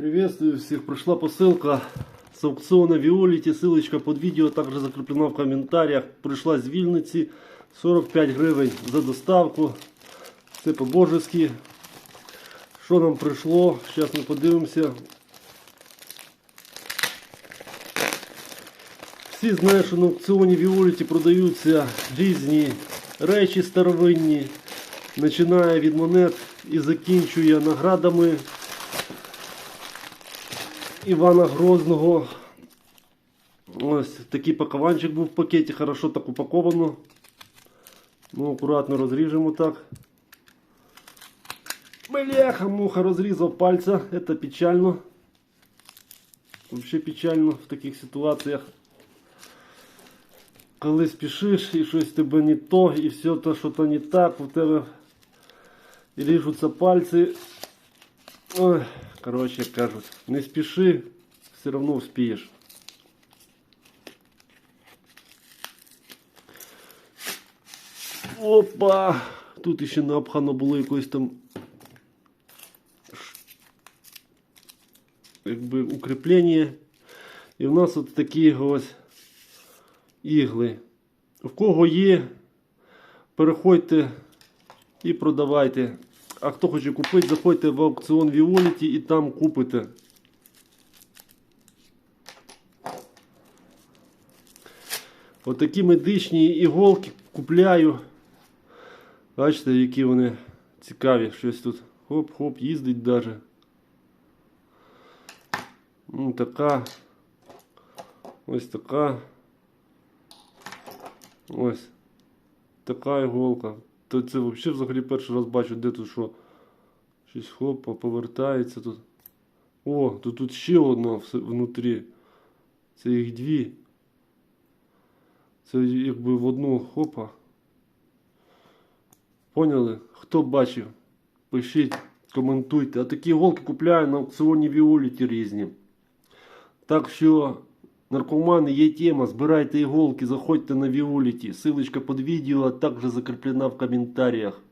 Приветствую всех. Пришла посылка с аукциона Виолити. Ссылочка под видео также закреплена в комментариях. Прийшла з Вільниці. 45 гривень за доставку. Це по-божески. Що нам прийшло? Зараз ми подивимося. Всі знають, що на аукціоні Віоліті продаються різні речі старовинні. Починає від монет і закінчує наградами Івана Грозного. Ось такий пакованчик був в пакеті, хорошо так упаковано. Ну, акуратно розріжемо так. Бляха, муха розрізав пальця. Это печально. Вообще печально в таких ситуаціях. Коли спішиш і щось тебе не то, і все то, що то не так, у тебе ріжуться пальці. Ой, коротше, як кажуть, не спіши, все одно успієш. Опа! Тут ще напхано було якось там. Якби укріплення. І в нас от такі ось ігли. В кого є, переходьте і продавайте. А хто хоче купити, заходьте в аукціон Віоліті і там купите. Отакі медичні іголки купляю. Бачите, які вони цікаві. Щось тут хоп-хоп, їздить даже. Ну, така. Ось така. Ось. Така іголка. То це взагалі взагалі перший раз бачу, де тут що. Щось хопа, повертається тут. О, то тут ще одна внутрі. Це їх дві. Це якби в одну хопа. Поняли? Хто бачив? Пишіть, коментуйте. А такі іголки купляю на аукціоні Віоліті різні. Так що, наркомани, є тема, збирайте иголки, заходьте на Віоліті. Ссылочка под відео, а також закріплена в коментарях.